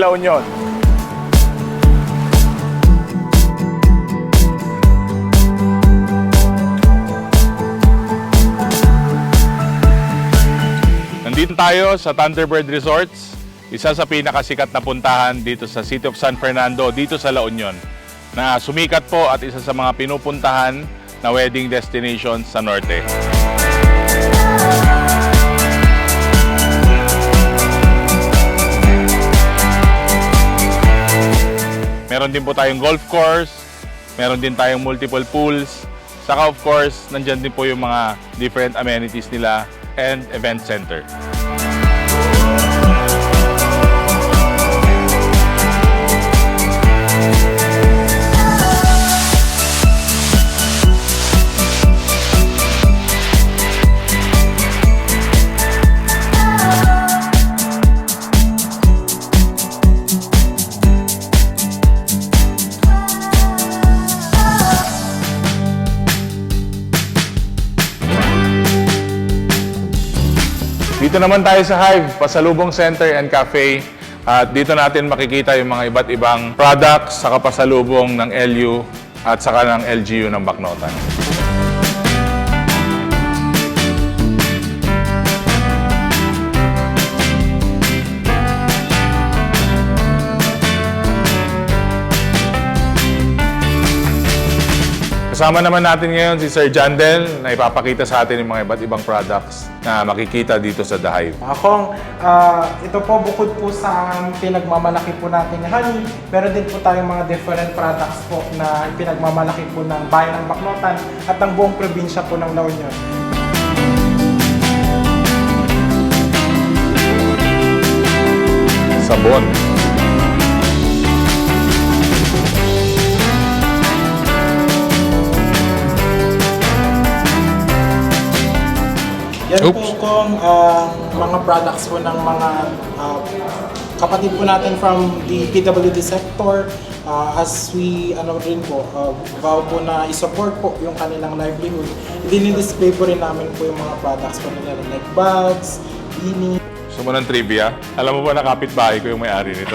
nagpasyar sa La Union. Nandito tayo sa Thunderbird Resorts, isa sa pinakasikat na puntahan dito sa City of San Fernando, dito sa La Union, na sumikat po at isa sa mga pinupuntahan na wedding destination sa norte. Meron din po tayong golf course, meron din tayong multiple pools, saka of course, nandyan din po yung mga different amenities nila and event center. Dito naman tayo sa Hive, Pasalubong Center and Cafe. At dito natin makikita yung mga iba't ibang products sa kapasalubong ng LU at saka ng LGU ng Baknotan. Kasama naman natin ngayon si Sir Jandel na ipapakita sa atin yung mga iba't ibang products na makikita dito sa The Hive. Akong, ah, ito po bukod po sa pinagmamalaki po natin na honey, meron din po tayong mga different products po na pinagmamalaki po ng bayan ng Baknotan at ng buong probinsya po ng La Union. Sabon. Yan Oops. po kung ah, mga products po ng mga ah, kapatid po natin from the PWD sector ah, as we ano rin po uh, vow po na i-support po yung kanilang livelihood. Din-display po rin namin po yung mga products po nila like bags, beanie, Gusto mo ng trivia? Alam mo ba na kapitbahay ko yung may-ari nito?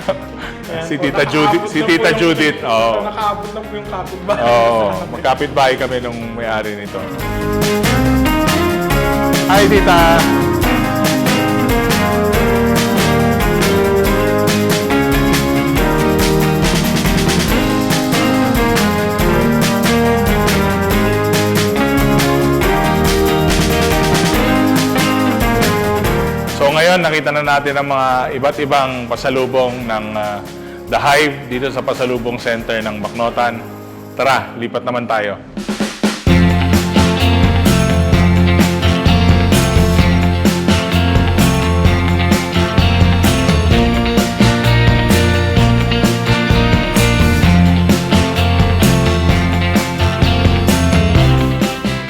si Tita Judith. Si Tita Judith. Oo. Nakaabot na po yung kapitbahay. Oo. Magkapitbahay kami nung may-ari nito. Hi, Tita. So ngayon nakita na natin ang mga iba't ibang pasalubong ng ah, The Hive dito sa pasalubong center ng Baknotan. Tara, lipat naman tayo.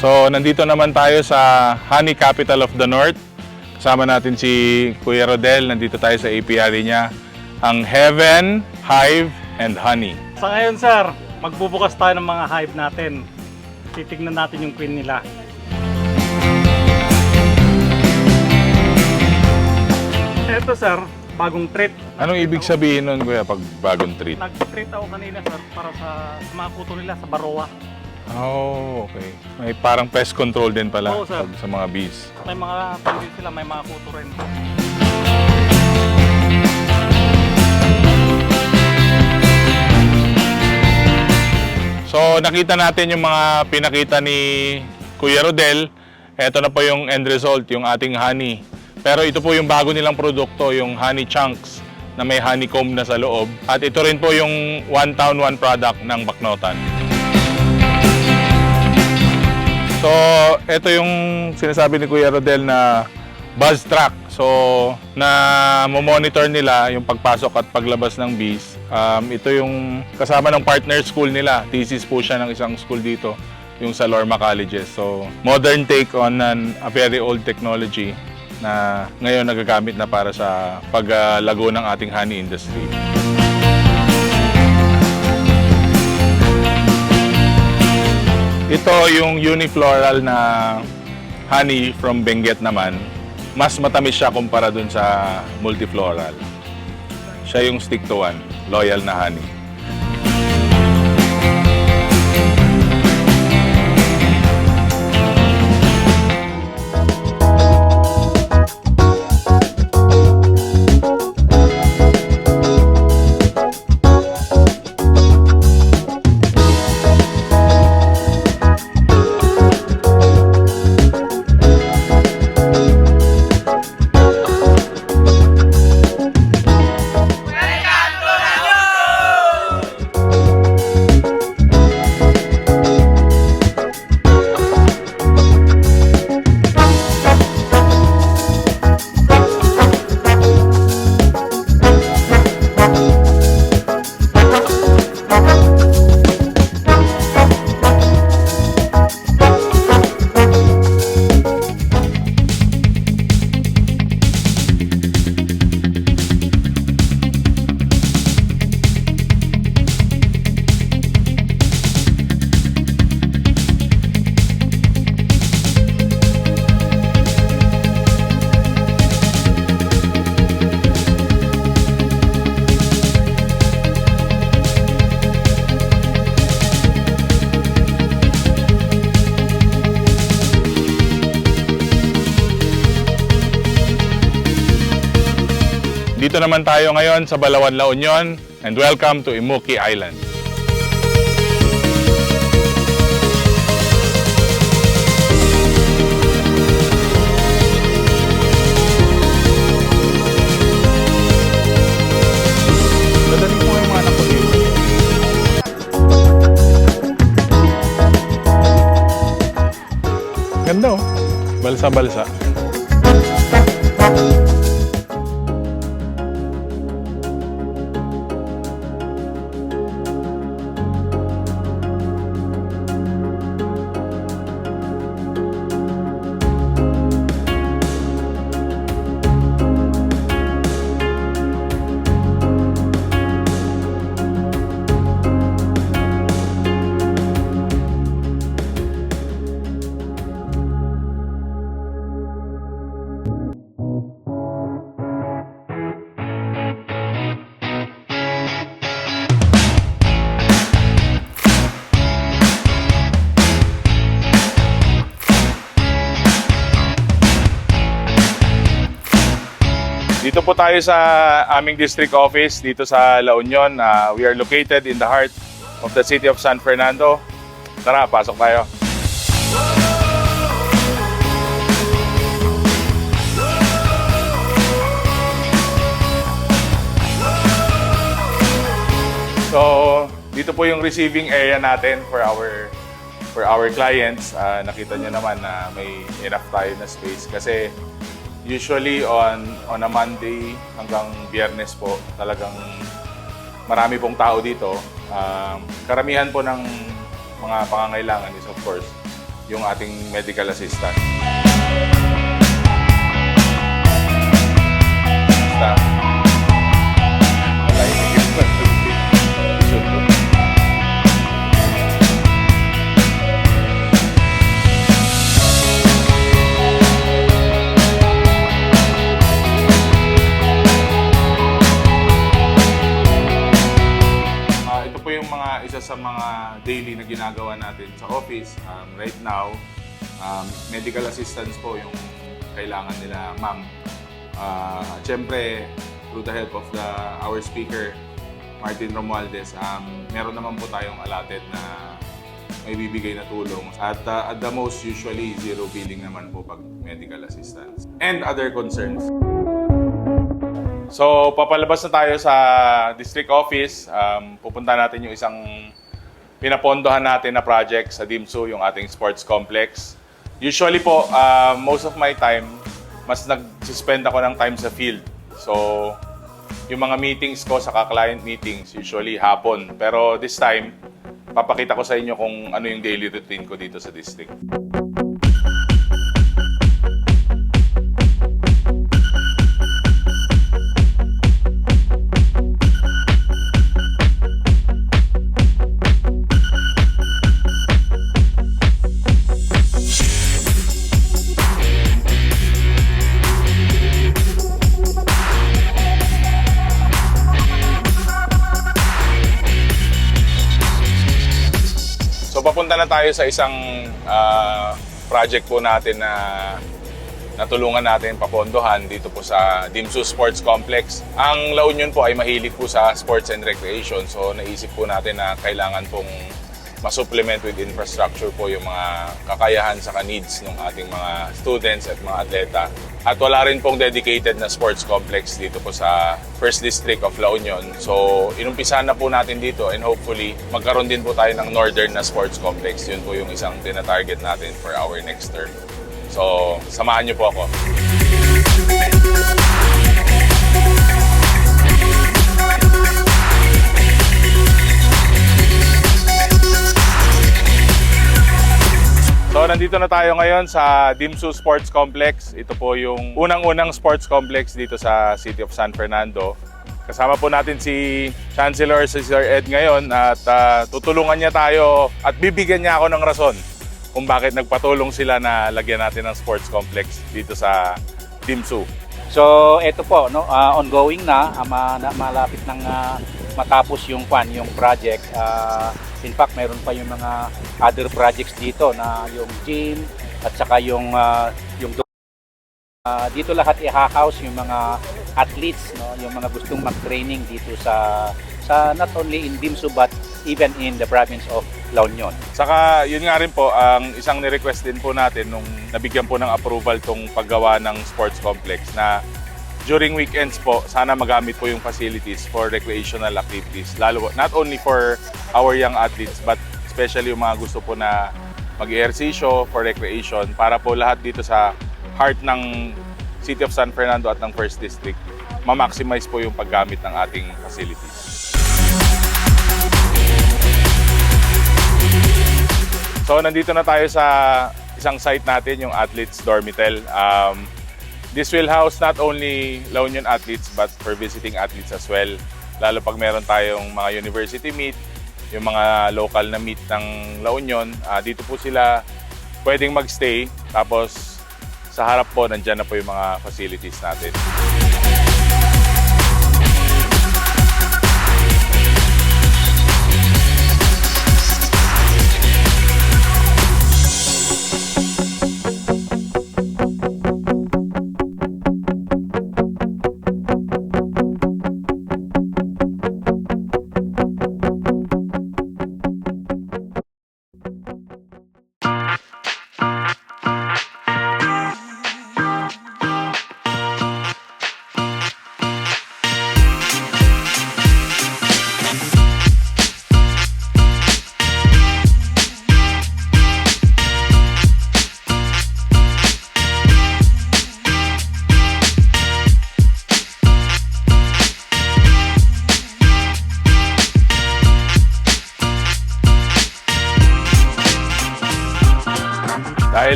So, nandito naman tayo sa Honey Capital of the North. Kasama natin si Kuya Rodel. Nandito tayo sa apiary niya. Ang Heaven, Hive, and Honey. Sa ngayon, sir, magbubukas tayo ng mga hive natin. Titignan natin yung queen nila. Ito, sir, bagong treat. Anong ibig sabihin nun, Kuya, pag bagong treat? Nag-treat ako kanina, sir, para sa, sa mga kuto nila sa Baroa. Oh, okay. May parang pest control din pala Oo, sir. sa mga bees. May mga pwede sila, may mga kuto rin. So, nakita natin yung mga pinakita ni Kuya Rodel. Ito na po yung end result, yung ating honey. Pero ito po yung bago nilang produkto, yung honey chunks na may honeycomb na sa loob. At ito rin po yung one town, one product ng Baknotan. So, ito yung sinasabi ni Kuya Rodel na buzz track. So, na monitor nila yung pagpasok at paglabas ng bees. Um, ito yung kasama ng partner school nila. Thesis po siya ng isang school dito, yung sa Lorma Colleges. So, modern take on an, a very old technology na ngayon nagagamit na para sa paglago ng ating honey industry. Ito yung unifloral na honey from Benguet naman mas matamis siya kumpara dun sa multifloral. Siya yung stick to one, loyal na honey. Dito naman tayo ngayon sa Balawan, La Union and welcome to Imuki Island. Ganda oh. Balsa-balsa. Tayo sa aming district office dito sa La Union. Ah, we are located in the heart of the city of San Fernando. Tara, pasok tayo. So, dito po yung receiving area natin for our for our clients. Ah, nakita nyo naman na may enough tayo na space kasi usually on on a Monday hanggang Biyernes po talagang marami pong tao dito. Um, karamihan po ng mga pangangailangan is of course yung ating medical assistant. Staff. Sa mga daily na ginagawa natin sa office. Um, right now, um, medical assistance po yung kailangan nila, ma'am. Uh, Siyempre, through the help of the our speaker, Martin Romualdez, um, meron naman po tayong allotted na may bibigay na tulong. At uh, at the most, usually, zero billing naman po pag medical assistance. And other concerns. So, papalabas na tayo sa district office. Um, pupunta natin yung isang pinapondohan natin na project sa DIMSU, yung ating sports complex. Usually po, uh, most of my time, mas nag-spend ako ng time sa field. So, yung mga meetings ko sa client meetings, usually hapon. Pero this time, papakita ko sa inyo kung ano yung daily routine ko dito sa district. Napunta na tayo sa isang ah, project po natin na natulungan natin papondohan dito po sa Dimsu Sports Complex. Ang La Union po ay mahilig po sa sports and recreation. So naisip po natin na kailangan pong masupplement with infrastructure po yung mga kakayahan sa needs ng ating mga students at mga atleta. At wala rin pong dedicated na sports complex dito po sa First District of La Union. So, inumpisahan na po natin dito and hopefully magkaroon din po tayo ng northern na sports complex. Yun po yung isang tina-target natin for our next term. So, samahan niyo po ako. So, nandito na tayo ngayon sa Dimsu Sports Complex. Ito po yung unang-unang sports complex dito sa City of San Fernando. Kasama po natin si Chancellor si Sir Ed ngayon at ah, tutulungan niya tayo at bibigyan niya ako ng rason kung bakit nagpatulong sila na lagyan natin ng sports complex dito sa Dimsu. So, ito po, no, ah, ongoing na, na- malapit nang ah, matapos yung kwan, yung project. Ah, in fact, mayroon pa yung mga other projects dito na yung gym at saka yung ah, yung Ah, dito lahat i-house yung mga athletes, no, yung mga gustong mag-training dito sa sa not only in Dimsu but even in the province of La Union. Saka yun nga rin po, ang isang ni-request din po natin nung nabigyan po ng approval tong paggawa ng sports complex na during weekends po, sana magamit po yung facilities for recreational activities. Lalo, not only for our young athletes, but especially yung mga gusto po na mag-ehersisyo for recreation para po lahat dito sa heart ng City of San Fernando at ng First District, ma-maximize po yung paggamit ng ating facilities. So nandito na tayo sa isang site natin, yung Athletes Dormitel. Um, this will house not only La Union athletes but for visiting athletes as well. Lalo pag meron tayong mga university meet, yung mga local na meet ng La Union, ah, dito po sila pwedeng magstay. Tapos sa harap po, nandyan na po yung mga facilities natin.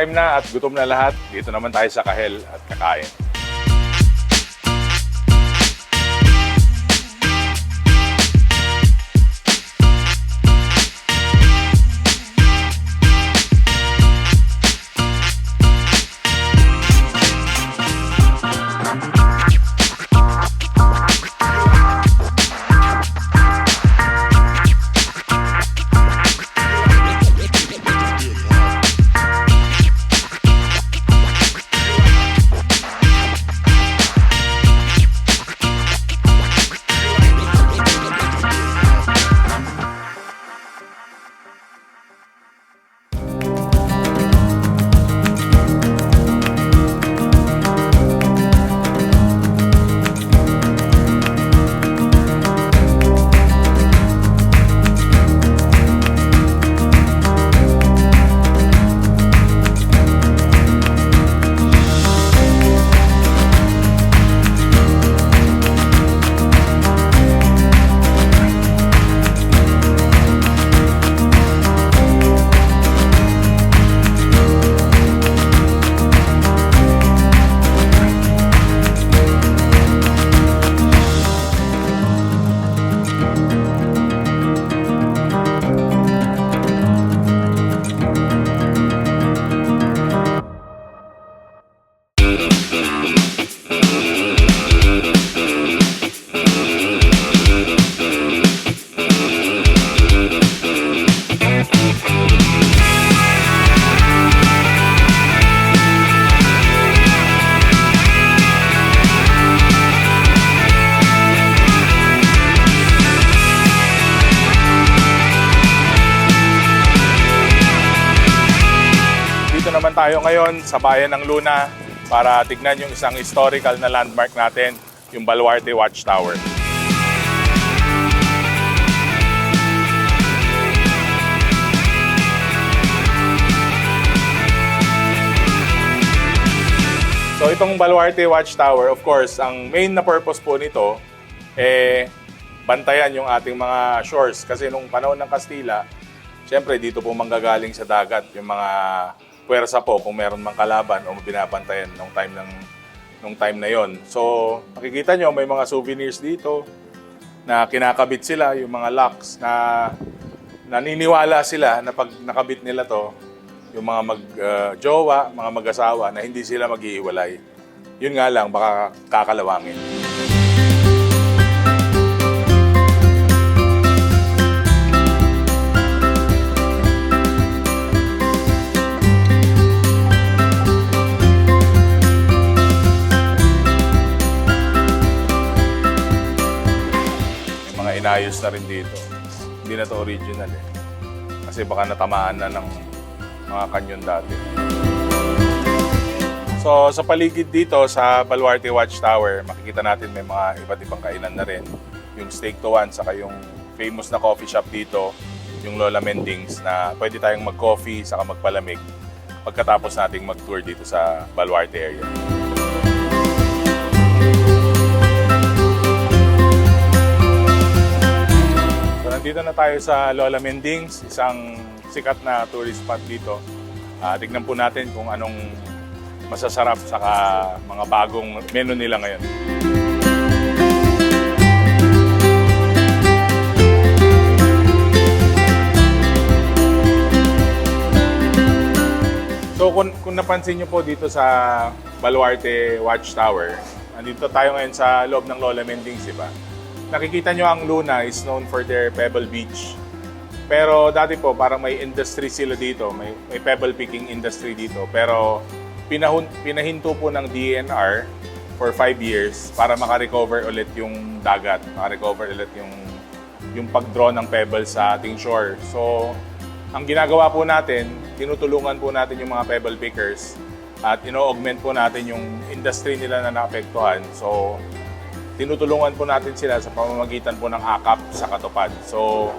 Lunchtime na at gutom na lahat, dito naman tayo sa Kahel at kakain. Sa bayan ng Luna para tignan yung isang historical na landmark natin, yung Baluarte Watchtower. So itong Baluarte Watchtower, of course, ang main na purpose po nito eh bantayan yung ating mga shores kasi nung panahon ng Kastila, syempre dito po manggagaling sa dagat yung mga puwersa po kung meron mang kalaban o binabantayan nung time ng nung time na yon. So, makikita nyo may mga souvenirs dito na kinakabit sila, yung mga locks na naniniwala sila na pag nakabit nila to, yung mga mag-jowa, mga mag-asawa na hindi sila maghihiwalay. Yun nga lang, baka kakalawangin. Inayos na rin dito. Hindi na to original eh. Kasi baka natamaan na ng mga kanyon dati. So sa paligid dito sa Baluarte Watchtower, makikita natin may mga iba't ibang kainan na rin. Yung Steak to One, saka yung famous na coffee shop dito, yung Lola Mendings na pwede tayong mag-coffee saka magpalamig pagkatapos nating mag-tour dito sa Baluarte area. Nandito na tayo sa Lola Mendings, isang sikat na tourist spot dito. Ah, tignan po natin kung anong masasarap saka mga bagong menu nila ngayon. So kung, kung napansin nyo po dito sa Baluarte Watchtower, nandito tayo ngayon sa loob ng Lola Mendings, di ba? Nakikita nyo ang Luna is known for their Pebble Beach. Pero dati po, parang may industry sila dito, may, may pebble picking industry dito. Pero pinahun, pinahinto po ng DNR for 5 years para makarecover ulit yung dagat, makarecover ulit yung, yung pag-draw ng pebble sa ating shore. So, ang ginagawa po natin, tinutulungan po natin yung mga pebble pickers at ino-augment po natin yung industry nila na naapektuhan. So, tinutulungan po natin sila sa pamamagitan po ng AKAP sa Katupad. So,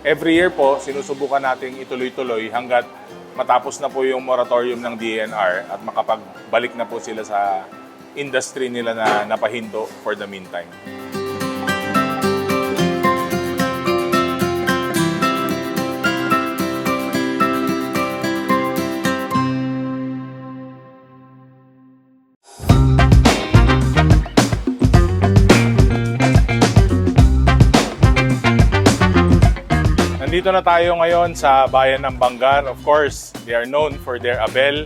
every year po, sinusubukan nating ituloy-tuloy hanggat matapos na po yung moratorium ng DNR at makapagbalik na po sila sa industry nila na napahinto for the meantime. Nandito na tayo ngayon sa bayan ng Bangar. Of course, they are known for their abel,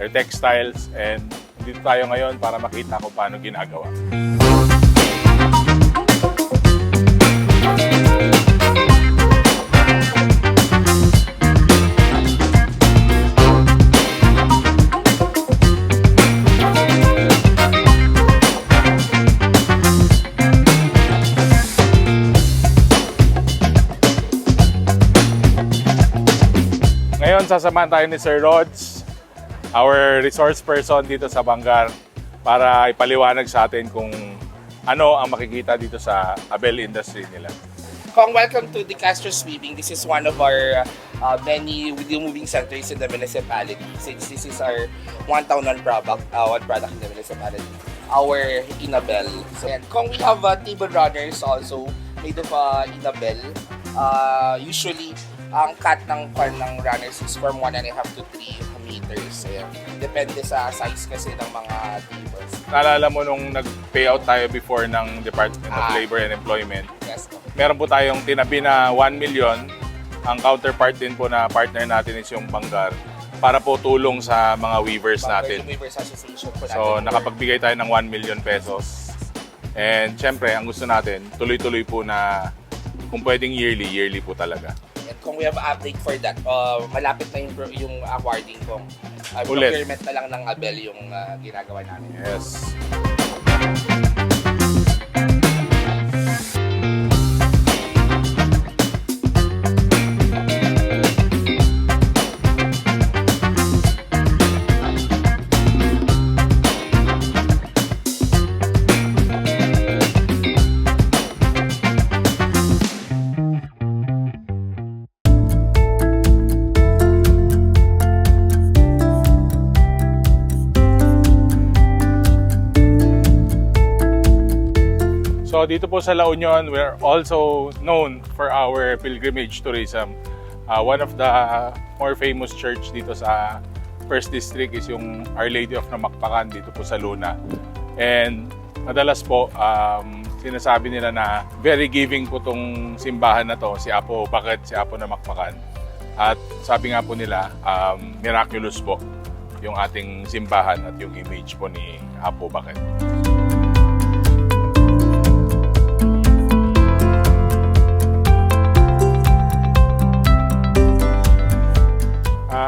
their textiles, and dito tayo ngayon para makita kung paano ginagawa. Ngayon, sasamahan tayo ni Sir Rods, our resource person dito sa Bangar, para ipaliwanag sa atin kung ano ang makikita dito sa Abel industry nila. Kong, welcome to the Castro Sweeping. This is one of our uh, many moving centers in the municipality. Since this is our one town, one product, uh, one product in the municipality. Our Inabel. So, and Kong, we have uh, table runners also made of uh, Inabel. Uh, usually, ang cut ng kwan ng runners is from 1 and a half to 3 meters. Ayan. Depende sa size kasi ng mga tables. Naalala mo nung nag-payout tayo before ng Department of Ah. Labor and Employment, Yes, Kong. meron po tayong tinabi na 1 million. Ang counterpart din po na partner natin is yung Bangar para po tulong sa mga weavers natin. Yung Weavers Association po natin. So, nakapagbigay tayo ng 1 million pesos. And syempre, ang gusto natin, tuloy-tuloy po na kung pwedeng yearly, yearly po talaga. And kung we have update for that, uh, malapit na yung, yung awarding kong uh, Ulit. procurement na lang ng Abel yung uh, ginagawa namin. Yes. Po sa La Union, we're also known for our pilgrimage tourism. Uh, one of the more famous church dito sa First District is yung Our Lady of Namakpakan dito po sa Luna. And madalas po, um, sinasabi nila na very giving po tong simbahan na to, si Apo Bakit, si Apo Namakpakan. At sabi nga po nila, um, miraculous po yung ating simbahan at yung image po ni Apo Bakit.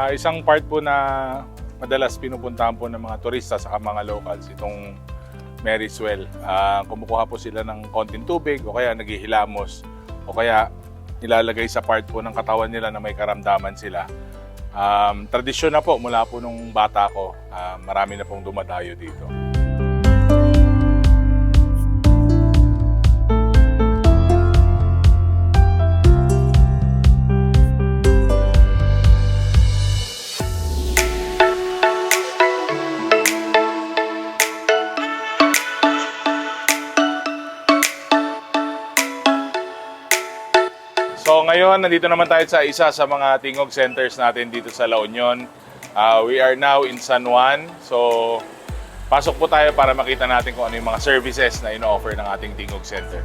Ah, isang part po na madalas pinupuntahan po ng mga turista sa mga locals itong Mary's Well. Ah, kumukuha po sila ng konting tubig o kaya naghihilamos o kaya nilalagay sa part po ng katawan nila na may karamdaman sila. Um, tradisyon na po mula po nung bata ko. Ah, marami na pong dumadayo dito. Ngayon, nandito naman tayo sa isa sa mga tingog centers natin dito sa La Union. Ah, we are now in San Juan. So pasok po tayo para makita natin kung ano yung mga services na ino-offer ng ating tingog center.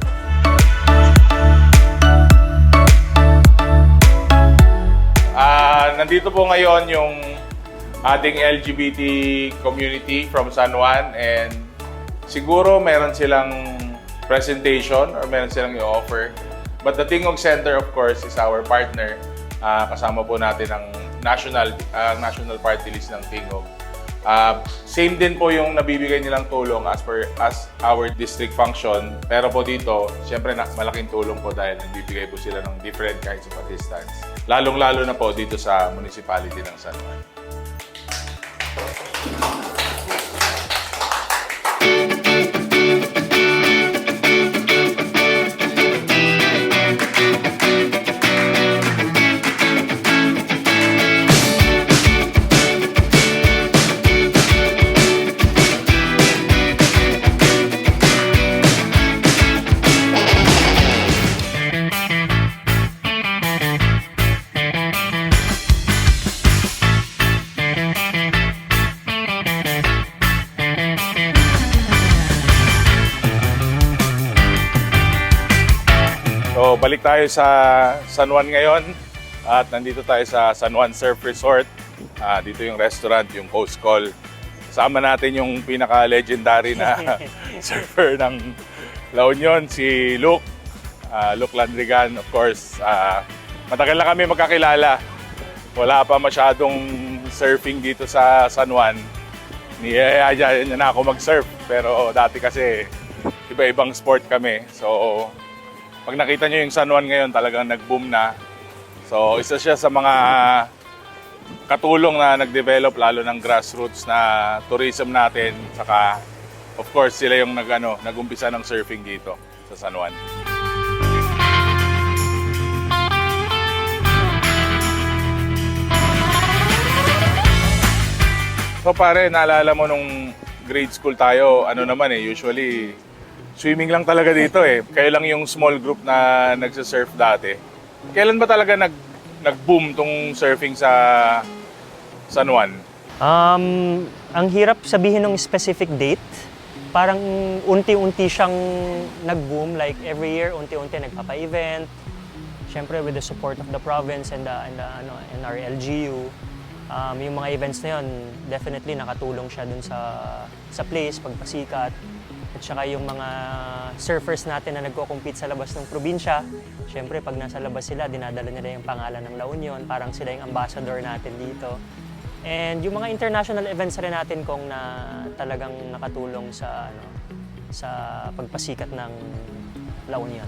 Ah, nandito po ngayon yung ating LGBT community from San Juan and siguro meron silang presentation or meron silang i-offer. But the Tingog Center of course is our partner. Ah, kasama po natin ang national ang national party list ng Tingog. Ah, same din po yung nabibigay nilang tulong as per as our district function. Pero po dito, siyempre na, malaking tulong po dahil nagbibigay po sila ng different kinds of assistance. Lalong-lalo na po dito sa municipality ng San Juan. Balik tayo sa San Juan ngayon at nandito tayo sa San Juan Surf Resort. Ah, dito yung restaurant, yung Coast Call. Kasama natin yung pinaka-legendary na surfer ng La Union, si Luke. Ah, Luke Landrigan, of course. Ah, matagal na kami magkakilala. Wala pa masyadong surfing dito sa San Juan. Niyayaya niya na ako mag-surf. Pero dati kasi iba-ibang sport kami. So, pag nakita nyo yung San Juan ngayon, talagang nag-boom na. So, isa siya sa mga katulong na nag-develop lalo ng grassroots na tourism natin. Saka, of course, sila yung nag, ano, nag-umpisa ng surfing dito sa San Juan. So pare, naalala mo nung grade school tayo, ano naman eh, usually swimming lang talaga dito eh. Kayo lang yung small group na nagsa-surf dati. Kailan ba talaga nag nag-boom tong surfing sa San Juan? Um, ang hirap sabihin ng specific date. Parang unti-unti siyang nag-boom. Like every year, unti-unti nagpapa-event. Siyempre with the support of the province and, the, and, the, ano, and our LGU. Um, yung mga events na yun, definitely nakatulong siya dun sa, sa place, pagpasikat. At saka yung mga surfers natin na nagko-compete sa labas ng probinsya, syempre pag nasa labas sila, dinadala nila yung pangalan ng La Union, parang sila yung ambassador natin dito. And yung mga international events rin natin kung na talagang nakatulong sa ano sa pagpasikat ng La Union.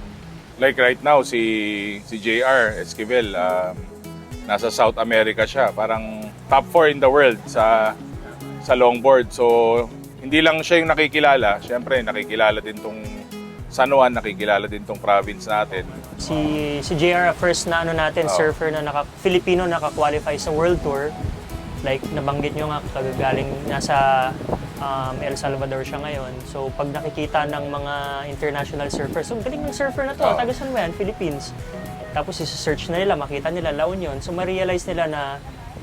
Like right now, si, si JR Esquivel, um, nasa South America siya. Parang top 4 in the world sa, sa longboard. So, hindi lang siya yung nakikilala. Siyempre, nakikilala din tong San Juan, nakikilala din tong province natin. Si si JR first na ano natin Oo. surfer na naka Filipino naka-qualify sa World Tour. Like nabanggit nyo nga kagagaling nasa um, El Salvador siya ngayon. So pag nakikita ng mga international surfers, so galing ng surfer na to, Oo. taga saan ba yan? Philippines. Tapos isa-search na nila, makita nila La Union. So ma-realize nila na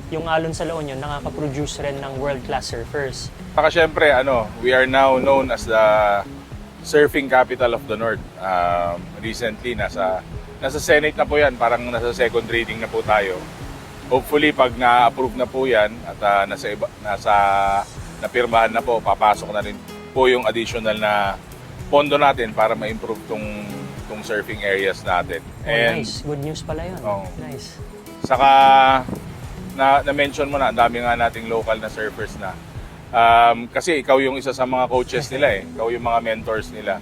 yung alon sa La Union nakaka-produce rin ng world-class surfers. Saka syempre, ano, we are now known as the surfing capital of the North. Um, recently, nasa nasa Senate na po yan, parang nasa second reading na po tayo. Hopefully, pag na-approve na po yan at ah, nasa, iba, nasa napirmahan na po, papasok na rin po yung additional na pondo natin para ma-improve tong, tong surfing areas natin. Oh, nice. Good news pala yun. Oo. Nice. Saka na na-mention mo na, ang dami nga nating local na surfers na. Um, kasi ikaw yung isa sa mga coaches nila eh. Ikaw yung mga mentors nila.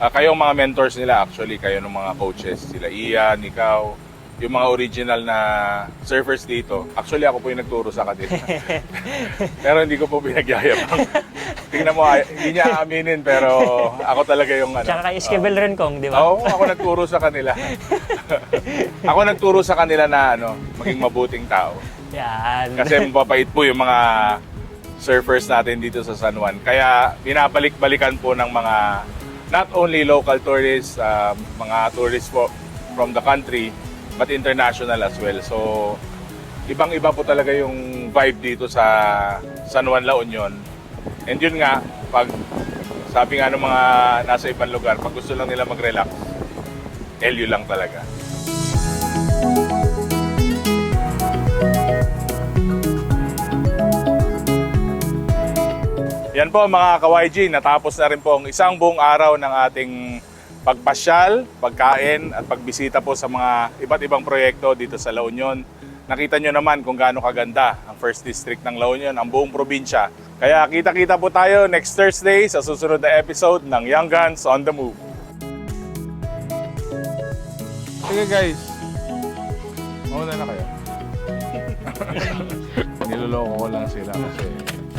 Ah, kayo ang mga mentors nila actually, kayo ng mga coaches. Sila Ian, ikaw, yung mga original na surfers dito. Actually ako po yung nagturo sa kanila. pero hindi ko po pinagyayabang. Tingnan mo, hindi niya aaminin pero ako talaga yung ano. Tsaka kay Esquivel Rencong, di ba? Oo, ako nagturo sa kanila. ako nagturo sa kanila na ano, maging mabuting tao. Yan. Kasi mababait po yung mga surfers natin dito sa San Juan. Kaya binabalik-balikan po ng mga not only local tourists, um, mga tourists po from the country, but international as well. So, ibang-iba po talaga yung vibe dito sa San Juan La Union. And yun nga, pag sabi nga ng mga nasa ibang lugar, pag gusto lang nila mag-relax, LU lang talaga. Yan po mga ka-YG, natapos na rin po ang isang buong araw ng ating pagpasyal, pagkain at pagbisita po sa mga iba't ibang proyekto dito sa La Union. Nakita nyo naman kung gaano kaganda ang First District ng La Union, ang buong probinsya. Kaya kita-kita po tayo next Thursday sa susunod na episode ng Young Guns on the Move. Sige guys, mauna na kayo. Niloloko ko lang sila kasi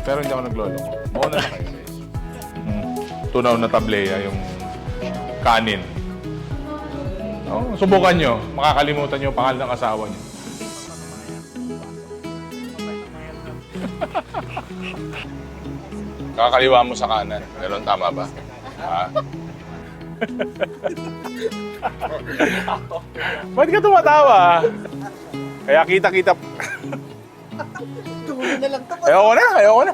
pero hindi ako nagloloko. Mauna na kayo guys. Mm. Tunaw na tableya yung kanin. Oh, subukan nyo. Makakalimutan nyo yung pangalan ng asawa nyo. Kakaliwa mo sa kanan. Ganun tama ba? Ha? Ba't ka tumatawa? Kaya kita-kita... Ayoko na, ayoko na.